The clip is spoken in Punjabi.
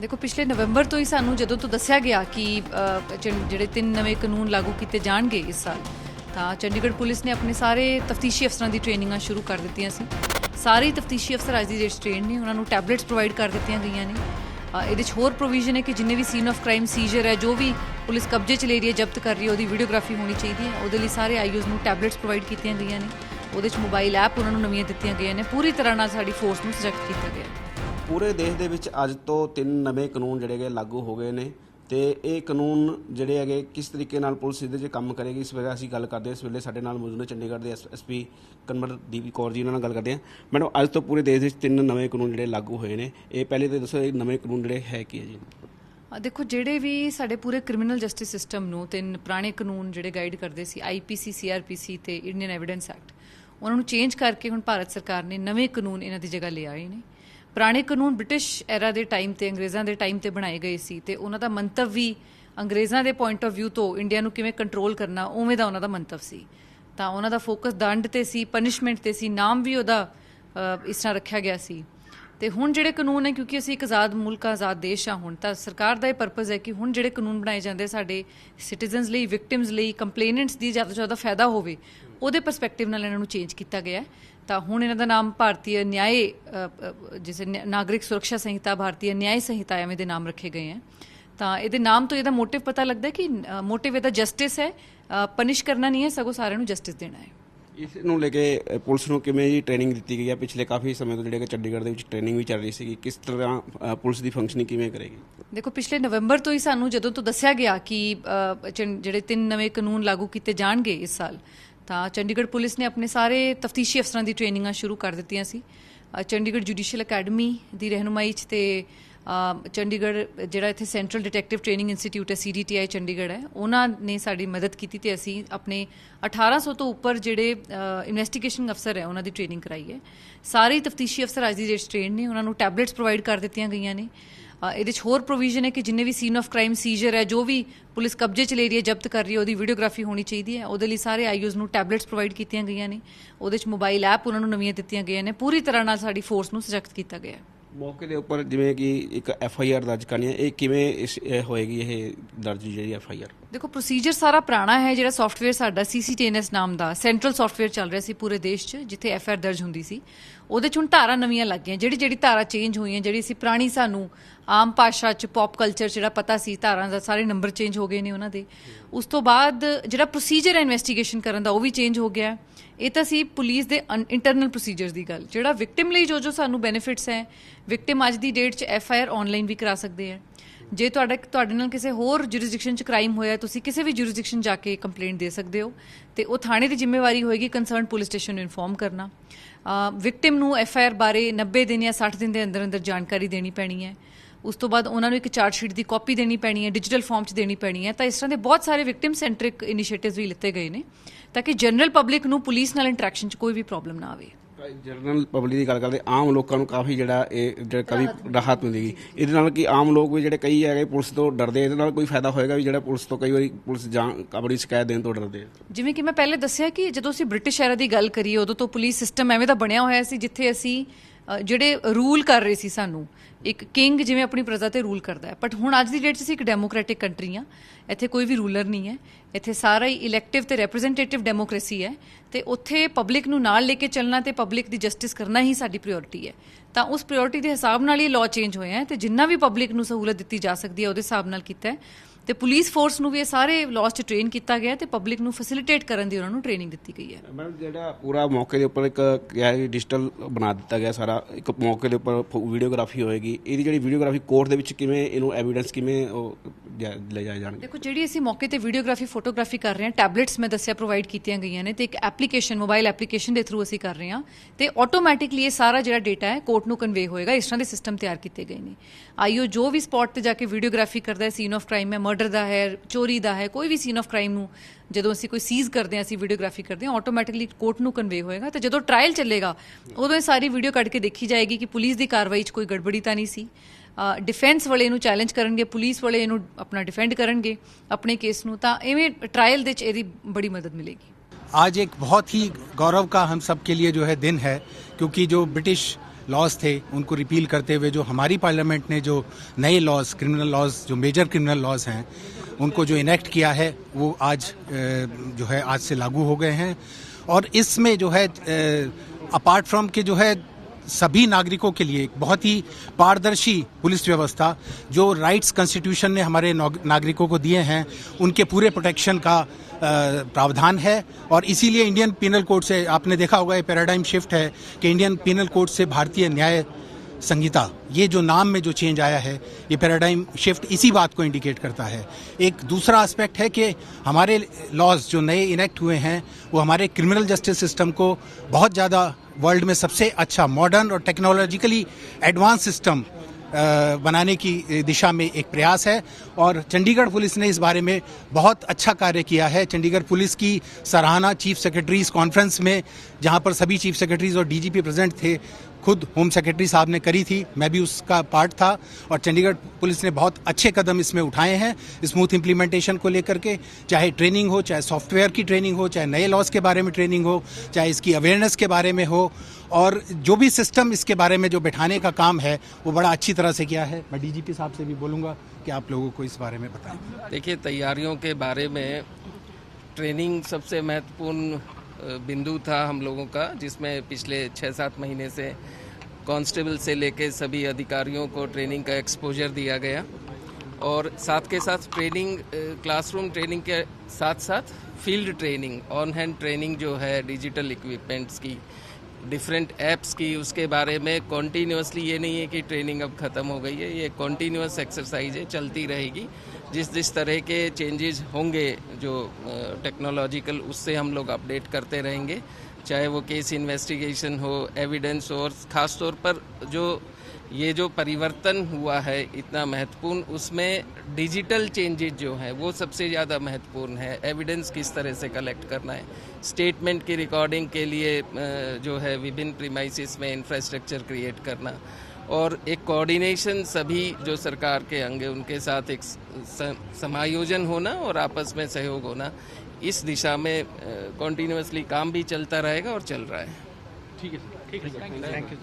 ਦੇਖੋ, ਪਿਛਲੇ ਨਵੰਬਰ ਤੋਂ ਹੀ ਸਾਨੂੰ ਜਦੋਂ ਤੋਂ ਦੱਸਿਆ ਗਿਆ ਕਿ ਜਿਹੜੇ ਤਿੰਨ ਨਵੇਂ ਕਾਨੂੰਨ ਲਾਗੂ ਕੀਤੇ ਜਾਣਗੇ ਇਸ ਸਾਲ, ਤਾਂ ਚੰਡੀਗੜ੍ਹ ਪੁਲਿਸ ਨੇ ਆਪਣੇ ਸਾਰੇ ਤਫਤੀਸ਼ੀ ਅਫਸਰਾਂ ਦੀ ਟ੍ਰੇਨਿੰਗਾਂ ਸ਼ੁਰੂ ਕਰ ਦਿੱਤੀਆਂ ਸੀ। ਸਾਰੇ ਤਫਤੀਸ਼ੀ ਅਫਸਰ ਅੱਜ ਦੀ ਡੇਟ ਟ੍ਰੇਨ ਨੇ, ਉਹਨਾਂ ਨੂੰ ਟੈਬਲੇਟਸ ਪ੍ਰੋਵਾਈਡ ਕਰ ਦਿੱਤੀਆਂ ਗਈਆਂ ਨੇ। ਇਹਦੇ 'ਚ ਹੋਰ ਪ੍ਰੋਵੀਜ਼ਨ ਹੈ ਕਿ ਜਿੰਨੇ ਵੀ ਸੀਨ ਆਫ ਕ੍ਰਾਈਮ ਸੀਜ਼ਰ ਹੈ, ਜੋ ਵੀ ਪੁਲਿਸ ਕਬਜ਼ੇ 'ਚ ਲੈ ਰਹੀ ਹੈ, ਜ਼ਬਤ ਕਰ ਰਹੀ ਹੈ, ਉਹਦੀ ਵੀਡੀਓਗ੍ਰਾਫੀ ਹੋਣੀ ਚਾਹੀਦੀ ਹੈ। ਉਹਦੇ ਲਈ ਸਾਰੇ ਆਈਯੂਜ਼ ਨੂੰ ਟੈਬਲੇਟਸ ਪ੍ਰੋਵਾਈਡ ਕੀਤੀਆਂ ਗਈਆਂ ਨੇ। ਉਹਦੇ 'ਚ ਮੋਬਾਈਲ ਐਪ ਉਹਨਾਂ ਨੂੰ ਨਵੀਆਂ ਦਿੱਤੀਆਂ ਗਈਆਂ ਨੇ। ਪੂਰੀ ਤਰ੍ਹਾਂ ਨਾਲ ਸਾਡੀ ਫੋਰਸ ਨੂੰ ਸਜਗਤ ਕੀਤਾ ਗਿਆ। ਪੂਰੇ ਦੇਸ਼ ਦੇ ਵਿੱਚ ਅੱਜ ਤੋਂ ਤਿੰਨ ਨਵੇਂ ਕਾਨੂੰਨ ਜਿਹੜੇ ਹੈਗੇ ਲਾਗੂ ਹੋ ਗਏ ਨੇ ਤੇ ਇਹ ਕਾਨੂੰਨ ਜਿਹੜੇ ਹੈਗੇ ਕਿਸ ਤਰੀਕੇ ਨਾਲ ਪੁਲਿਸ ਇਹਦੇ 'ਚ ਕੰਮ ਕਰੇਗੀ? ਇਸ ਵੇਲੇ ਅਸੀਂ ਗੱਲ ਕਰਦੇ ਹਾਂ। ਇਸ ਵੇਲੇ ਸਾਡੇ ਨਾਲ ਮੌਜੂਦ ਨੇ ਚੰਡੀਗੜ੍ਹ ਦੇ ਐਸਪੀ ਕਨਵਰਦੀਪ ਕੌਰ ਜੀ, ਉਹਨਾਂ ਨਾਲ ਗੱਲ ਕਰਦੇ ਹਾਂ। ਮੈਡਮ, ਅੱਜ ਤੋਂ ਪੂਰੇ ਦੇਸ਼ ਵਿੱਚ ਤਿੰਨ ਨਵੇਂ ਕਾਨੂੰਨ ਜਿਹੜੇ ਲਾਗੂ ਹੋਏ ਨੇ। ਇਹ ਪਹਿਲੇ ਤੇ ਦੱਸੋ, ਇਹ ਨਵੇਂ ਕਾਨੂੰਨ ਜਿਹੜੇ ਹੈ ਕੀ ਹੈ ਜੀ? ਦੇਖੋ, ਜਿਹੜੇ ਵੀ ਸਾਡੇ ਪੂਰੇ ਕ੍ਰਿਮੀਨਲ ਜਸਟਿਸ ਸਿਸਟਮ ਨੂੰ ਤਿੰਨ ਪੁਰਾਣੇ ਕਾਨੂੰਨ ਜਿਹੜੇ ਗਾਈਡ ਕਰਦੇ ਸੀ ਆਈਪੀਸੀ ਸੀਆਰਪੀਸੀ ਤੇ ਇੰਡੀਅਨ ਐਵੀਡੈਂਸ ਐਕਟ ਉਹਨਾਂ ਨੂੰ ਚੇਂਜ ਕਰਕੇ ਹੁਣ ਭਾਰਤ ਸਰਕਾਰ ਨੇ ਨਵੇਂ ਕਾਨੂੰਨ ਇਹਨਾਂ ਦੀ ਜਗ੍ਹਾ ਲਿਆਏ ਨੇ। ਪੁਰਾਣੇ ਕਾਨੂੰਨ ਬ੍ਰਿਟਿਸ਼ ਐਰਾ ਦੇ ਟਾਈਮ ਤੇ ਅੰਗਰੇਜ਼ਾਂ ਦੇ ਟਾਈਮ ਤੇ ਬਣਾਏ ਗਏ ਸੀ ਤੇ ਉਹਨਾਂ ਦਾ ਮੰਤਵ ਵੀ ਅੰਗਰੇਜ਼ਾਂ ਦੇ ਪੁਆਇੰਟ ਆਫ View ਤੋਂ ਇੰਡੀਆ ਨੂੰ ਕਿਵੇਂ ਕੰਟਰੋਲ ਕਰਨਾ ਉਵੇਂ ਦਾ ਉਹਨਾਂ ਦਾ ਮੰਤਵ ਸੀ। ਤਾਂ ਉਹਨਾਂ ਦਾ ਫੋਕਸ ਦੰਡ ਤੇ ਸੀ ਪਨਿਸ਼ਮੈਂਟ ਤੇ ਸੀ ਨਾਮ ਵੀ ਉਹਦਾ ਇਸ ਤਰ੍ਹਾਂ ਰੱਖਿਆ ਗਿਆ ਸੀ। ਤੇ ਹੁਣ ਜਿਹੜੇ ਕਾਨੂੰਨ ਹੈ ਕਿਉਂਕਿ ਅਸੀਂ ਇੱਕ ਆਜ਼ਾਦ ਮੁਲਕ ਆ, ਆਜ਼ਾਦ ਦੇਸ਼ ਆ ਹੁਣ ਤਾਂ ਸਰਕਾਰ ਦਾ ਇਹ ਪਰਪਸ ਹੈ ਕਿ ਹੁਣ ਜਿਹੜੇ ਕਾਨੂੰਨ ਬਣਾਏ ਜਾਂਦੇ ਸਾਡੇ ਸਿਟੀਜ਼ਨਸ ਲਈ ਵਿਕਟਿਮਸ ਲਈ ਕੰਪਲੇਨੈਂਟਸ ਦੀ ਜ਼ਿਆਦਾ ਤੋਂ ਜ਼ਿਆਦਾ ਫਾਇਦਾ ਹੋਵੇ ਉਹਦੇ ਪਰਸਪੈਕਟਿਵ ਨਾਲ ਇਹਨਾਂ ਨੂੰ ਚੇਂਜ ਕੀਤਾ ਗਿਆ ਤਾਂ ਹੁਣ ਇਹਨਾਂ ਦਾ ਨਾਮ ਭਾਰਤੀ ਨਿਆਏ ਜਿਸੇ ਨਾਗਰਿਕ ਸੁਰੱਖਿਆ ਸੰਹਿਤਾ ਭਾਰਤੀ ਨਿਆਏ ਸੰਹਿਤਾ ਐਵੇਂ ਦੇ ਨਾਮ ਰੱਖੇ ਗਏ ਹੈ ਤਾਂ ਇਹਦੇ ਨਾਮ ਤੋਂ ਇਹਦਾ ਮੋਟਿਵ ਪਤਾ ਲੱਗਦਾ ਕਿ ਮੋਟਿਵ ਇਹਦਾ ਜਸਟਿਸ ਹੈ ਪਨਿਸ਼ ਕਰਨਾ ਨਹੀਂ ਹੈ ਸਗੋਂ ਸਾਰਿਆਂ ਨੂੰ ਜਸਟਿਸ ਦੇਣਾ ਹੈ ਇਸ ਨੂੰ ਲੈ ਕੇ ਪੁਲਿਸ ਨੂੰ ਕਿਵੇਂ ਜੀ ਟ੍ਰੇਨਿੰਗ ਦਿੱਤੀ ਗਈ ਹੈ ਪਿਛਲੇ ਕਾਫੀ ਸਮੇਂ ਤੋਂ ਜਿਹੜੇ ਕਿ ਚੰਡੀਗੜ੍ਹ ਦੇ ਵਿੱਚ ਟ੍ਰੇਨਿੰਗ ਵੀ ਚੱਲ ਰਹੀ ਸੀਗੀ ਕਿਸ ਤਰ੍ਹਾਂ ਪੁਲਿਸ ਦੀ ਫੰਕਸ਼ਨਿੰਗ ਕਿਵੇਂ ਕਰੇਗੀ? ਦੇਖੋ ਪਿਛਲੇ ਨਵੰਬਰ ਤੋਂ ਹੀ ਸਾਨੂੰ ਜਦੋਂ ਤੋਂ ਦੱਸਿਆ ਗਿਆ ਕਿ ਜਿਹੜੇ ਤਿੰਨ ਨਵੇਂ ਕਾਨੂੰਨ ਲਾਗੂ ਕੀਤੇ ਜਾਣਗੇ ਇਸ ਸਾਲ ਤਾਂ ਚੰਡੀਗੜ੍ਹ ਪੁਲਿਸ ਨੇ ਆਪਣੇ ਸਾਰੇ ਤਫਤੀਸ਼ੀ ਅਫਸਰਾਂ ਦੀ ਟ੍ਰੇਨਿੰਗਾਂ ਸ਼ੁਰੂ ਕਰ ਦਿੱਤੀਆਂ ਸੀ ਚੰਡੀਗੜ੍ਹ ਜੁਡੀਸ਼ੀਅਲ ਅਕੈਡਮੀ ਦੀ ਰਹਿਨੁਮਾਈ 'ਚ ਤੇ ਚੰਡੀਗੜ੍ਹ ਜਿਹੜਾ ਇੱਥੇ ਸੈਂਟਰਲ ਡਿਟੈਕਟਿਵ ਟ੍ਰੇਨਿੰਗ ਇੰਸਟੀਚਿਊਟ ਹੈ ਸੀਡੀਟੀਆਈ ਚੰਡੀਗੜ੍ਹ ਹੈ ਉਹਨਾਂ ਨੇ ਸਾਡੀ ਮਦਦ ਕੀਤੀ ਤੇ ਅਸੀਂ ਆਪਣੇ 1800 ਤੋਂ ਉੱਪਰ ਜਿਹੜੇ ਇਨਵੈਸਟੀਗੇਸ਼ਨ ਅਫਸਰ ਹੈ ਉਹਨਾਂ ਦੀ ਟ੍ਰੇਨਿੰਗ ਕਰਾਈ ਹੈ ਸਾਰੇ ਹੀ ਤਫਤੀਸ਼ੀ ਅਫਸਰ ਅੱਜ ਦੀ ਡੇਟ ਟ੍ਰੇਨ ਨੇ ਉਹਨਾਂ ਨੂੰ ਟੈਬਲੇਟਸ ਪ੍ਰੋਵਾਈਡ ਕਰ ਦਿੱਤੀਆਂ ਗਈਆਂ ਨੇ ਇਹਦੇ 'ਚ ਹੋਰ ਪ੍ਰੋਵੀਜ਼ਨ ਹੈ ਕਿ ਜਿੰਨੇ ਵੀ ਸੀਨ ਆਫ ਕ੍ਰਾਈਮ ਸੀਜ਼ਰ ਹੈ, ਜੋ ਵੀ ਪੁਲਿਸ ਕਬਜ਼ੇ 'ਚ ਲੈ ਰਹੀ ਹੈ, ਜ਼ਬਤ ਕਰ ਰਹੀ ਹੈ, ਉਹਦੀ ਵੀਡੀਓਗ੍ਰਾਫੀ ਹੋਣੀ ਚਾਹੀਦੀ ਹੈ। ਉਹਦੇ ਲਈ ਸਾਰੇ ਆਈਯੂਜ਼ ਨੂੰ ਟੈਬਲੇਟਸ ਪ੍ਰੋਵਾਈਡ ਕੀਤੀਆਂ ਗਈਆਂ ਨੇ। ਉਹਦੇ 'ਚ ਮੋਬਾਈਲ ਐਪ ਉਹਨਾਂ ਨੂੰ ਨਵੀਆਂ ਦਿੱਤੀਆਂ ਗਈਆਂ ਨੇ। ਪੂਰੀ ਤਰ੍ਹਾਂ ਨਾਲ ਸਾਡੀ ਫੋਰਸ ਨੂੰ ਸਜਗਤ ਕੀਤਾ ਗਿਆ ਹੈ। ਮੌਕੇ ਦੇ ਉੱਪਰ ਜਿਵੇਂ ਕਿ ਇੱਕ ਐਫ ਆਈ ਆਰ ਦਰਜ ਕਰਨੀ ਹੈ, ਇਹ ਕਿਵੇਂ ਇਸ ਹੋਏਗੀ ਇਹ ਦਰਜ ਜਿਹੜੀ ਐਫ ਆਈ ਆਰ ਦੇਖੋ ਪ੍ਰੋਸੀਜਰ ਸਾਰਾ ਪੁਰਾਣਾ ਹੈ, ਜਿਹੜਾ ਸੌਫਟਵੇਅਰ ਸਾਡਾ ਸੀਸੀਟੀਐਨਐਸ ਨਾਮ ਦਾ ਸੈਂਟਰਲ ਸੌਫਟਵੇਅਰ ਚੱਲ ਰਿਹਾ ਸੀ ਪੂਰੇ ਦੇਸ਼ 'ਚ, ਜਿੱਥੇ ਐਫਆਰ ਦਰਜ ਹੁੰਦੀ ਸੀ। ਉਹਦੇ 'ਚ ਹੁਣ ਧਾਰਾ ਨਵੀਆਂ ਲੱਗ ਗਈਆਂ। ਜਿਹੜੀ ਜਿਹੜੀ ਧਾਰਾ ਚੇਂਜ ਹੋਈਆਂ, ਜਿਹੜੀ ਅਸੀਂ ਪੁਰਾਣੀ ਸਾਨੂੰ ਆਮ ਭਾਸ਼ਾ 'ਚ ਪੌਪ ਕਲਚਰ 'ਚ ਜਿਹੜਾ ਪਤਾ ਸੀ, ਧਾਰਾਂ ਦਾ ਸਾਰੇ ਨੰਬਰ ਚੇਂਜ ਹੋ ਗਏ ਨੇ ਉਹਨਾਂ ਦੇ। ਉਸ ਤੋਂ ਬਾਅਦ ਜਿਹੜਾ ਪ੍ਰੋਸੀਜਰ ਹੈ ਇਨਵੈਸਟੀਗੇਸ਼ਨ ਕਰਨ ਦਾ, ਉਹ ਵੀ ਚੇਂਜ ਹੋ ਗਿਆ। ਇਹ ਤਾਂ ਸੀ ਪੁਲਿਸ ਦੇ ਇੰਟਰਨਲ ਪ੍ਰੋਸੀਜਰਸ ਦੀ ਗੱਲ। ਜਿਹੜਾ ਵਿਕਟਿਮ ਲਈ ਜੋ ਜੋ ਸਾਨੂੰ ਬੈਨੀਫਿਟਸ ਹੈ ਵਿਕਟਿਮ ਅੱਜ ਦੀ ਡੇਟ 'ਚ ਐਫ ਆਈ ਆਰ ਆਨਲਾਈਨ ਵੀ ਕਰਾ ਸਕਦੇ ਆ ਜੇ ਤੁਹਾਡਾ ਤੁਹਾਡੇ ਨਾਲ ਕਿਸੇ ਹੋਰ ਜੁਰਿਸਡਿਕਸ਼ਨ 'ਚ ਕ੍ਰਾਈਮ ਹੋਇਆ, ਤੁਸੀਂ ਕਿਸੇ ਵੀ ਜੁਰਿਸਡਿਕਸ਼ਨ ਜਾ ਕੇ ਕੰਪਲੇਂਟ ਦੇ ਸਕਦੇ ਹੋ। ਤੇ ਉਹ ਥਾਣੇ ਦੀ ਜ਼ਿੰਮੇਵਾਰੀ ਹੋਏਗੀ ਕੰਸਰਨਡ ਪੁਲਿਸ ਸਟੇਸ਼ਨ ਨੂੰ ਇਨਫੋਰਮ ਕਰਨਾ। ਵਿਕਟਿਮ ਨੂੰ ਐਫ ਆਈ ਆਰ ਬਾਰੇ 90 ਦਿਨ ਜਾਂ 60 ਦਿਨ ਦੇ ਅੰਦਰ ਅੰਦਰ ਜਾਣਕਾਰੀ ਦੇਣੀ ਪੈਣੀ ਹੈ। ਉਸ ਤੋਂ ਬਾਅਦ ਉਹਨਾਂ ਨੂੰ ਇੱਕ ਚਾਰਟ ਸ਼ੀਟ ਦੀ ਕਾਪੀ ਦੇਣੀ ਪੈਣੀ ਹੈ ਡਿਜੀਟਲ ਫਾਰਮ 'ਚ ਦੇਣੀ ਪੈਣੀ ਹੈ। ਤਾਂ ਇਸ ਤਰ੍ਹਾਂ ਦੇ ਬਹੁਤ ਸਾਰੇ ਵਿਕਟਿਮ ਸੈਂਟਰਿਕ ਇਨੀਸ਼ੀਏਟਿਵਸ ਵੀ ਲਿੱਤੇ ਗਏ ਨੇ, ਤਾਂ ਕਿ ਜਨਰਲ ਪਬਲਿਕ ਨੂੰ ਪੁਲਿਸ ਨਾਲ ਇੰਟਰੈਕਸ਼ਨ 'ਚ ਕੋਈ ਵੀ ਪ੍ਰੋਬਲਮ ਨਾ ਆਵੇ। ਜਨਰਲ ਪਬਲਿਕ ਦੀ ਗੱਲ ਕਰਦੇ ਆਮ ਲੋਕਾਂ ਨੂੰ ਕਾਫੀ ਜਿਹੜਾ ਇਹ ਜਿਹੜਾ ਕਵੀ ਰਾਹਤ ਮਿਲੇਗੀ। ਇਹਦੇ ਨਾਲ ਕਿ ਆਮ ਲੋਕ ਵੀ ਜਿਹੜੇ ਕਈ ਹੈਗੇ ਪੁਲਿਸ ਤੋਂ ਡਰਦੇ ਇਹਦੇ ਨਾਲ ਕੋਈ ਫਾਇਦਾ ਹੋਏਗਾ ਵੀ ਜਿਹੜਾ ਪੁਲਿਸ ਤੋਂ ਕਈ ਵਾਰੀ ਪੁਲਿਸ ਜਾਂ ਆਪਣੀ ਸ਼ਿਕਾਇਤ ਦੇਣ ਤੋਂ ਡਰਦੇ ਜਿਵੇਂ ਕਿ ਮੈਂ ਪਹਿਲੇ ਦੱਸਿਆ ਕਿ ਜਦੋਂ ਅਸੀਂ ਬ੍ਰਿਟਿਸ਼ ਐਰਾ ਦੀ ਗੱਲ ਕਰੀਏ ਉਦੋਂ ਤੋਂ ਪੁਲਿਸ ਸਿਸਟਮ ਐਵੇਂ ਦਾ ਬਣਿਆ ਹੋਇਆ ਸੀ ਜਿੱਥੇ ਅਸੀਂ ਜਿਹੜੇ ਰੂਲ ਕਰ ਰਹੇ ਸੀ ਸਾਨੂੰ, ਇੱਕ ਕਿੰਗ ਜਿਵੇਂ ਆਪਣੀ ਪ੍ਰਜਾ ਤੇ ਰੂਲ ਕਰਦਾ ਹੈ। ਬਟ ਹੁਣ ਅੱਜ ਦੀ ਡੇਟ 'ਚ ਅਸੀਂ ਇੱਕ ਡੈਮੋਕ੍ਰੈਟਿਕ ਕੰਟਰੀ ਆ ਇੱਥੇ ਕੋਈ ਵੀ ਰੂਲਰ ਨਹੀਂ ਹੈ। ਇੱਥੇ ਸਾਰਾ ਹੀ ਇਲੈਕਟਿਵ ਤੇ ਰਿਪਰੈਜ਼ੈਂਟੇਟਿਵ ਡੈਮੋਕ੍ਰੇਸੀ ਹੈ। ਤੇ ਉੱਥੇ ਪਬਲਿਕ ਨੂੰ ਨਾਲ ਲੈ ਕੇ ਚੱਲਣਾ ਤੇ ਪਬਲਿਕ ਦੀ ਜਸਟਿਸ ਕਰਨਾ ਹੀ ਸਾਡੀ ਪ੍ਰਾਇੋਰਟੀ ਹੈ। ਤਾਂ ਉਸ ਪ੍ਰਾਇੋਰਟੀ ਦੇ ਹਿਸਾਬ ਨਾਲ ਹੀ ਲਾਅ ਚੇਂਜ ਹੋਇਆ ਹੈ ਤੇ ਜਿੰਨਾ ਵੀ ਪਬਲਿਕ ਨੂੰ ਸਹੂਲਤ ਦਿੱਤੀ ਜਾ ਸਕਦੀ ਹੈ, ਉਹਦੇ ਹਿਸਾਬ ਨਾਲ ਕੀਤਾ ਹੈ। ਤੇ ਪੁਲਿਸ ਫੋਰਸ ਨੂੰ ਵੀ ਇਹ ਸਾਰੇ ਲਾਅਸ 'ਚ ਟ੍ਰੇਨ ਕੀਤਾ ਗਿਆ ਹੈ ਤੇ ਪਬਲਿਕ ਨੂੰ ਫੈਸਿਲਿਟੇਟ ਕਰਨ ਦੀ ਉਹਨਾਂ ਨੂੰ ਟ੍ਰੇਨਿੰਗ ਦਿੱਤੀ ਗਈ ਹੈ। ਮੈਮ ਜਿਹੜਾ ਪੂਰਾ ਮੌਕੇ ਦੇ ਉੱਪਰ ਇੱਕ ਕਿਹਾ ਡਿਜੀਟਲ ਬਣਾ ਦਿੱਤਾ ਗਿਆ ਸਾਰਾ, ਇੱਕ ਮੌਕੇ ਦੇ ਉੱਪਰ ਵੀਡੀਓਗ੍ਰਾਫੀ ਹੋਏਗੀ। ਇਹਦੀ ਜਿਹੜੀ ਵੀਡੀਓਗ੍ਰਾਫੀ ਕੋਰਟ ਦੇ ਵਿੱਚ ਕਿਵੇਂ, ਇਹਨੂੰ ਐਵੀਡੈਂਸ ਕਿਵੇਂ ਉਹ ਲੈ ਜਾਏ ਜਾਣਗੇ ਦੇਖੋ, ਜਿਹੜੀ ਅਸੀਂ ਮੌਕੇ ਤੇ ਵੀਡੀਓਗ੍ਰਾਫੀ ਫੋਟੋਗ੍ਰਾਫੀ ਕਰ ਰਹੇ ਹਾਂ ਟੈਬਲੇਟਸ ਮੈਂ ਦੱਸਿਆ ਪ੍ਰੋਵਾਈਡ ਕੀਤੀਆਂ ਗਈਆਂ ਨੇ ਤੇ ਇੱਕ ਐਪਲੀਕੇਸ਼ਨ ਮੋਬਾਈਲ ਐਪਲੀਕੇਸ਼ਨ ਦੇ ਥਰੂ ਅਸੀਂ ਕਰ ਰਹੇ ਹਾਂ ਤੇ ਆਟੋਮੈਟਿਕਲੀ ਇਹ ਸਾਰਾ ਜਿਹੜਾ ਡਾਟਾ ਹੈ ਕੋਰਟ ਨੂੰ ਕਨਵੇ ਹੋਏਗਾ, ਇਸ ਤਰ੍ਹਾਂ ਦੇ ਸਿਸਟਮ ਤਿਆਰ ਕੀਤੇ ਗਏ ਨੇ। ਆਈਓ, ਜੋ ਵੀ ਸਪੌਟ ਤੇ ਜਾ ਕੇ ਵੀਡੀਓਗ੍ਰਾਫੀ ਕਰਦਾ ਹੈ ਸੀਨ ਆਫ ਕ੍ਰਾਈਮ ਹੈ ਮਰਡਰ ਦਾ ਹੈ, ਚੋਰੀ ਦਾ ਹੈ, ਕੋਈ ਵੀ ਸੀਨ ਆਫ ਕ੍ਰਾਈਮ ਨੂੰ ਜਦੋਂ ਅਸੀਂ ਕੋਈ ਸੀਜ਼ ਕਰਦੇ ਹਾਂ, ਅਸੀਂ ਵੀਡੀਓਗ੍ਰਾਫੀ ਕਰਦੇ ਹਾਂ ਆਟੋਮੈਟਿਕਲੀ ਕੋਰਟ ਨੂੰ ਕਨਵੇ ਹੋਏਗਾ ਤੇ ਜਦੋਂ ਟ੍ਰਾਇਲ ਚੱਲੇਗਾ, ਉਦੋਂ ਇਹ ਸਾਰੀ ਵੀਡੀਓ ਕੱਢ ਕੇ ਦੇਖੀ ਜਾਏਗੀ ਕਿ ਪੁਲਿਸ ਦੀ ਕਾਰਵਾਈ 'ਚ ਕੋਈ ਗੜਬੜੀ ਤਾਂ ਨਹੀਂ ਸੀ। ਡਿਫੈਂਸ ਵਾਲੇ ਇਹਨੂੰ ਚੈਲੰਜ ਕਰਨਗੇ ਪੁਲਿਸ ਵਾਲੇ ਇਹਨੂੰ ਆਪਣਾ ਡਿਫੈਂਡ ਕਰਨਗੇ ਆਪਣੇ ਕੇਸ ਨੂੰ ਤਾਂ ਐਵੇਂ ਟ੍ਰਾਇਲ ਦੇ 'ਚ ਇਹਦੀ ਬੜੀ ਮਦਦ ਮਿਲੇਗੀ आज एक बहुत ही गौरव का हम सब के लिए जो है दिन है क्योंकि जो ब्रिटिश लॉज थे उनको रिपील करते हुए जो हमारी पार्लियामेंट ने जो नए लॉज क्रिमिनल लॉज जो मेजर क्रिमिनल लॉज हैं उनको जो इनेक्ट किया है वो आज अ, जो है आज से लागू हो गए हैं और इसमें जो है अपार्ट फ्रॉम के जो है सभी नागरिकों के लिए एक बहुत ही पारदर्शी पुलिस व्यवस्था जो राइट्स कॉन्स्टिट्यूशन ने हमारे नागरिकों को दिए हैं, उनके पूरे प्रोटेक्शन का प्रावधान है। और इसीलिए इंडियन पिनल कोड से आपने देखा होगा, ये पैराडाइम शिफ्ट है कि इंडियन पिनल कोड से भारतीय न्याय संहिता, ये जो नाम में जो चेंज आया है, ये पैराडाइम शिफ्ट इसी बात को इंडिकेट करता है। एक दूसरा एस्पेक्ट है कि हमारे लॉज जो नए इनेक्ट हुए हैं, वो हमारे क्रिमिनल जस्टिस सिस्टम को बहुत ज़्यादा वर्ल्ड में सबसे अच्छा मॉडर्न और टेक्नोलॉजिकली एडवांस सिस्टम बनाने की दिशा में एक प्रयास है। और चंडीगढ़ पुलिस ने इस बारे में बहुत अच्छा कार्य किया है। चंडीगढ़ पुलिस की सराहना चीफ सेक्रेटरीज कॉन्फ्रेंस में, जहाँ पर सभी चीफ सेक्रेटरीज और डीजीपी प्रेजेंट थे खुद होम सेक्रेटरी साहब ने करी थी, मैं भी उसका पार्ट था और चंडीगढ़ पुलिस ने बहुत अच्छे कदम इसमें उठाए हैं, स्मूथ इम्प्लीमेंटेशन को लेकर के, चाहे ट्रेनिंग हो, चाहे सॉफ्टवेयर की ट्रेनिंग हो, चाहे नए लॉज के बारे में ट्रेनिंग हो, चाहे इसकी अवेयरनेस के बारे में हो, और जो भी सिस्टम इसके बारे में जो बैठाने का काम है, वो बड़ा अच्छी तरह से किया है। मैं डीजीपी साहब से भी बोलूँगा कि आप लोगों को इस बारे में बताएँ। देखिए, तैयारियों के बारे में ट्रेनिंग सबसे महत्वपूर्ण बिंदु था हम लोगों का, जिसमें पिछले छः सात महीने से कांस्टेबल से लेके सभी अधिकारियों को ट्रेनिंग का एक्सपोजर दिया गया। और साथ के साथ ट्रेनिंग क्लासरूम ट्रेनिंग के साथ साथ field training on hand training जो है डिजिटल इक्विपमेंट्स की डिफरेंट ऐप्स की, उसके बारे में कॉन्टीन्यूसली ये नहीं है कि ट्रेनिंग अब ख़त्म हो गई है, ये कॉन्टीन्यूस एक्सरसाइज है, चलती रहेगी। जिस जिस तरह के चेंजेस होंगे जो टेक्नोलॉजिकल उससे हम लोग अपडेट करते रहेंगे। चाहे वो केस इन्वेस्टिगेशन हो एविडेंस हो, और ख़ास तौर पर जो, ये जो परिवर्तन हुआ है इतना महत्वपूर्ण, उसमें डिजिटल चेंजेस जो हैं, वो सबसे ज़्यादा महत्वपूर्ण है। एविडेंस किस तरह से कलेक्ट करना है? स्टेटमेंट की रिकॉर्डिंग के लिए जो है विभिन्न प्रीमाइसिस में इंफ्रास्ट्रक्चर क्रिएट करना। और एक कोऑर्डिनेशन सभी जो सरकार के अंग है उनके साथ एक समायोजन होना और आपस में सहयोग होना इस दिशा में कॉन्टीन्यूसली काम भी चलता रहेगा और चल रहा है। ठीक है सर। ठीक है थैंक यू